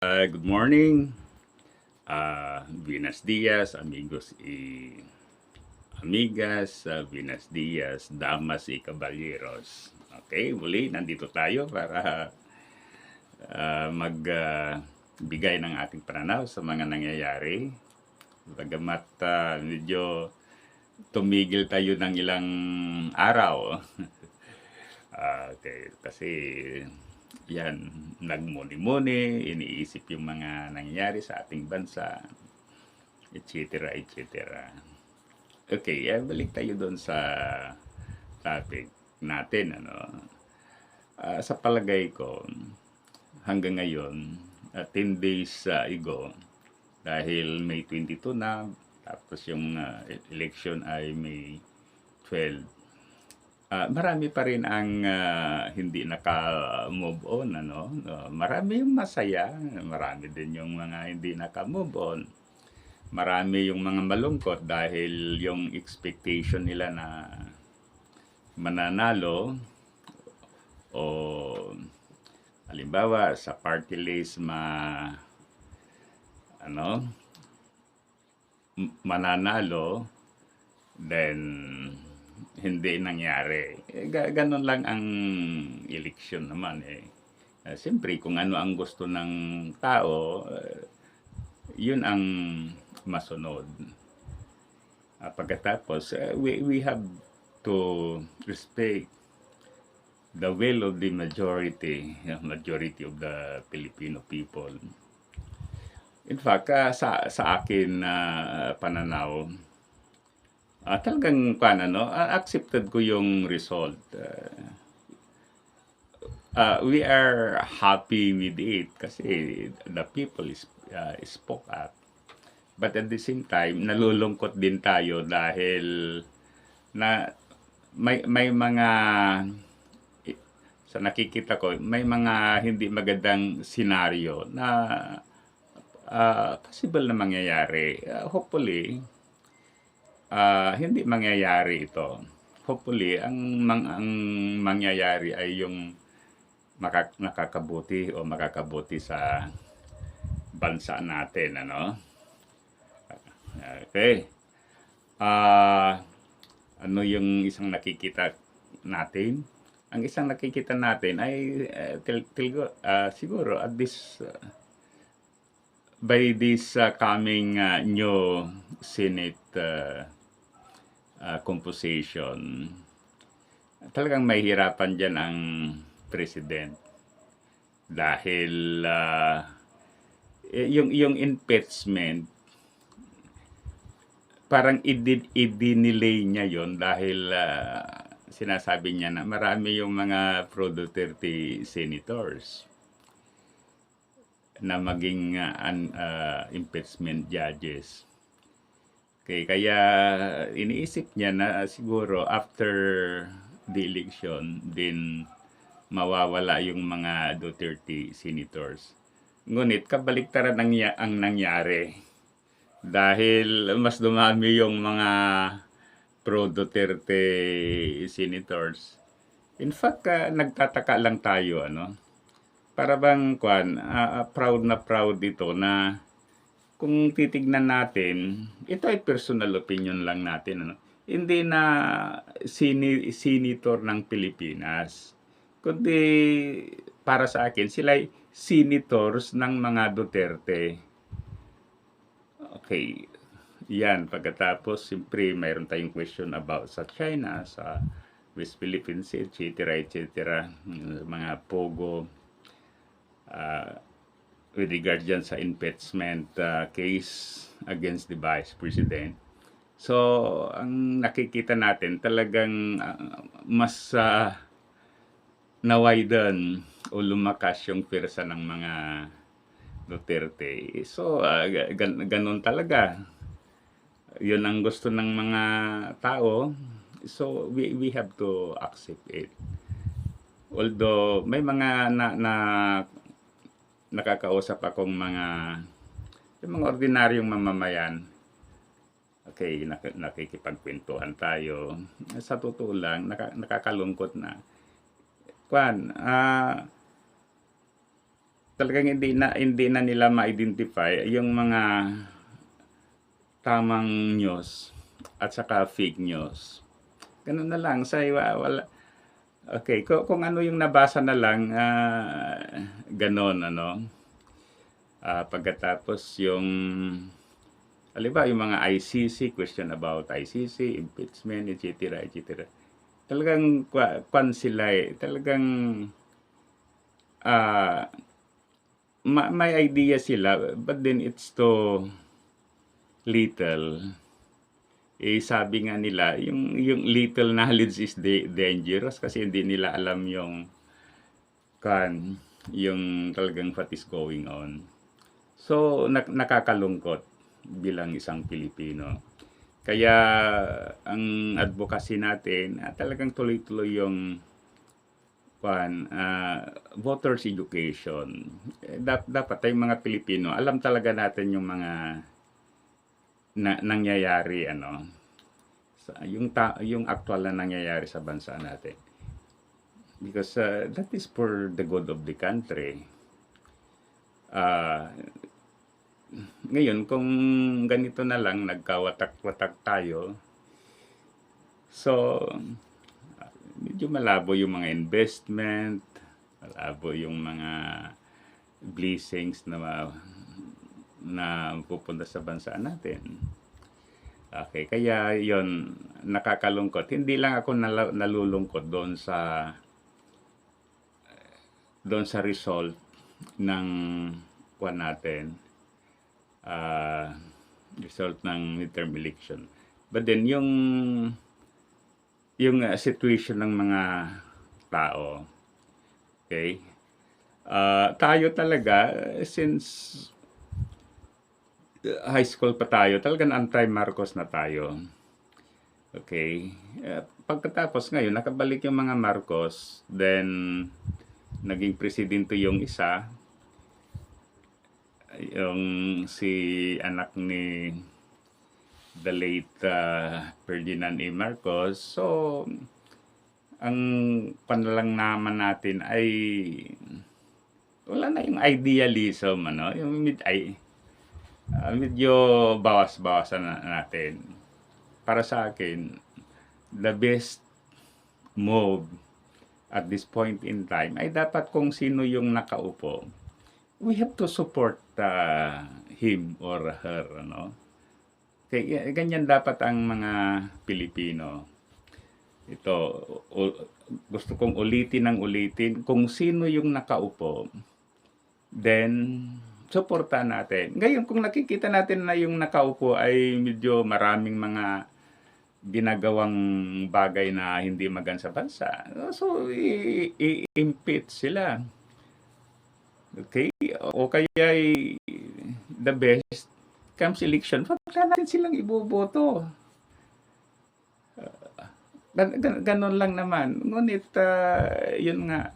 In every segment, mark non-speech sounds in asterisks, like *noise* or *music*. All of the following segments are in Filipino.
Uh, good morning. Uh, buenos dias, amigos y amigas. Uh, buenos dias, damas y caballeros. Okay, muli, nandito tayo para uh, magbigay ng ating pananaw sa mga nangyayari. Bagamat uh, medyo tumigil tayo ng ilang araw. *laughs* Ah, okay, kasi yan, nagmuni-muni, iniisip yung mga nangyayari sa ating bansa, etc. etc. Okay, eh, balik tayo doon sa topic natin. Ano? Ah, sa palagay ko, hanggang ngayon, ah, 10 days ah, ago, dahil May 22 na, tapos yung ah, election ay May 12, Ah, marami pa rin ang ah, hindi naka-move on ano. No, marami yung masaya, marami din yung mga hindi naka-move on. Marami yung mga malungkot dahil yung expectation nila na mananalo o halimbawa sa party list ma ano mananalo then hindi nangyari. Eh, lang ang election naman eh. Uh, Siyempre, kung ano ang gusto ng tao, eh, yun ang masunod. Ah, pagkatapos, eh, we, we have to respect the will of the majority, majority of the Filipino people. In fact, ah, sa, sa akin na pananaw, Ah, talagang kuan ano, ah, accepted ko yung result. Ah, ah, we are happy with it kasi the people is ah, spoke up. But at the same time, nalulungkot din tayo dahil na may may mga sa nakikita ko, may mga hindi magandang senaryo na ah, possible na mangyayari. Ah, hopefully, ah, hindi mangyayari ito. Hopefully, ang, mang, ang mangyayari ay yung makak, nakakabuti o makakabuti sa bansa natin, ano? Okay. Ah, ano yung isang nakikita natin? Ang isang nakikita natin ay eh, til, til, ah, siguro at this ah, by this uh, coming uh, new Senate uh, uh, composition, talagang mahihirapan dyan ang president. Dahil uh, yung, yung impeachment, parang idin, idinilay niya yon dahil uh, sinasabi niya na marami yung mga pro-Duterte senators na maging uh, un- uh, impeachment judges. Okay, kaya iniisip niya na siguro after the election din mawawala yung mga Duterte senators. Ngunit kabaliktaran ang, ang nangyari dahil mas dumami yung mga pro-Duterte senators. In fact, ah, nagtataka lang tayo ano para bang kwan, ah, proud na proud ito na kung titignan natin, ito ay personal opinion lang natin. Ano? Hindi na sini, senator ng Pilipinas. Kundi para sa akin, sila ay senators ng mga Duterte. Okay. Yan. Pagkatapos, siyempre, mayroon tayong question about sa China, sa West Philippines, etc. etc. Mga Pogo, uh, with regard dyan sa impeachment uh, case against the Vice President. So, ang nakikita natin talagang uh, mas uh, nawiden o lumakas yung pwersa ng mga Duterte. So, uh, gan- ganun talaga. Yun ang gusto ng mga tao. So, we, we have to accept it. Although, may mga na, na nakakausap akong mga yung mga ordinaryong mamamayan. Okay, nak- nakikipagkwentuhan tayo. Sa totoo lang, naka- nakakalungkot na. Kwan, ah talagang hindi na hindi na nila ma-identify yung mga tamang news at saka fake news. Ganun na lang sa wala Okay, kung, kung ano yung nabasa na lang ah ganon ano. Ah, pagkatapos yung Halimbawa, yung mga ICC, question about ICC, impeachment, etc., etc. Talagang kwa- kwan sila eh. Talagang ah ma- may idea sila, but then it's too little. Eh, sabi nga nila, yung, yung little knowledge is da- dangerous kasi hindi nila alam yung kan yung talagang what is going on. So, nak- nakakalungkot bilang isang Pilipino. Kaya, ang advocacy natin, ah, talagang tuloy-tuloy yung kwan, ah, voters education. Eh, dap- dapat tayong mga Pilipino, alam talaga natin yung mga na, nangyayari ano sa, yung ta, yung actual na nangyayari sa bansa natin. Because uh, that is for the good of the country. Ah, ngayon, kung ganito na lang, nagkawatak-watak tayo, so, medyo malabo yung mga investment, malabo yung mga blessings na na pupunta sa bansa natin. Okay, kaya yon nakakalungkot. Hindi lang ako nala- nalulungkot doon sa doon sa result ng kuan natin ah result ng midterm election. But then yung yung uh, situation ng mga tao. Okay? Ah, tayo talaga since uh, high school pa tayo, talagang anti-Marcos na tayo. Okay? Eh, pagkatapos ngayon, nakabalik yung mga Marcos, then naging presidente yung isa, yung si anak ni the late uh, Ferdinand A. Marcos. So, ang panalang naman natin ay wala na yung idealism, ano? Yung mid, ay, ah, medyo bawas-bawasan na natin. Para sa akin, the best move at this point in time ay dapat kung sino yung nakaupo, we have to support uh, him or her, ano? Kaya ganyan dapat ang mga Pilipino. Ito, gusto kong ulitin ng ulitin, kung sino yung nakaupo, then suportahan natin. Ngayon, kung nakikita natin na yung nakaupo ay medyo maraming mga ginagawang bagay na hindi maganda sa bansa, so i-impeach sila. Okay? O kaya ay the best comes election, wag na natin silang iboboto. Gan- gan- ganon lang naman. Ngunit, ah, yun nga,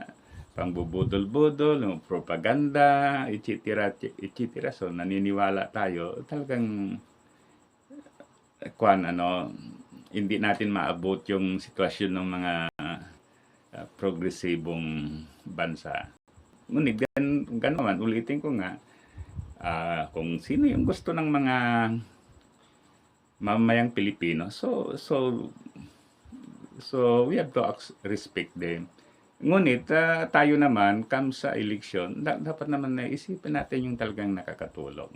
pangbubudol-budol, propaganda, etc. etc. So, naniniwala tayo, talagang, kwan, ano, hindi natin maabot yung sitwasyon ng mga ah, progresibong bansa. Ngunit, gan, gan naman, ulitin ko nga, ah, kung sino yung gusto ng mga mamayang Pilipino, so, so, So, we have to respect them. Ngunit, ah, tayo naman, come sa election, da- dapat naman naisipin natin yung talagang nakakatulong.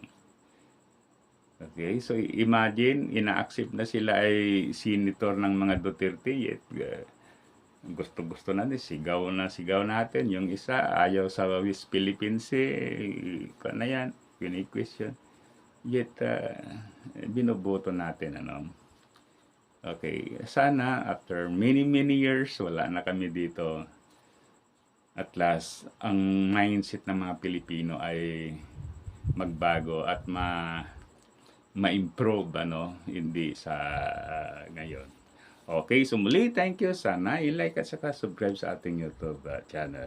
Okay, so imagine, ina-accept na sila ay senator ng mga Duterte, yet ah, gusto-gusto na sigaw na sigaw natin. Yung isa, ayaw sa West Philippines, eh, na yan, question. Yet, ah, binoboto natin, ano. Okay, sana after many many years wala na kami dito. At last, ang mindset ng mga Pilipino ay magbago at ma ma-improve ano, hindi sa ah, ngayon. Okay, so muli, thank you. Sana i-like at saka subscribe sa ating YouTube ah, channel.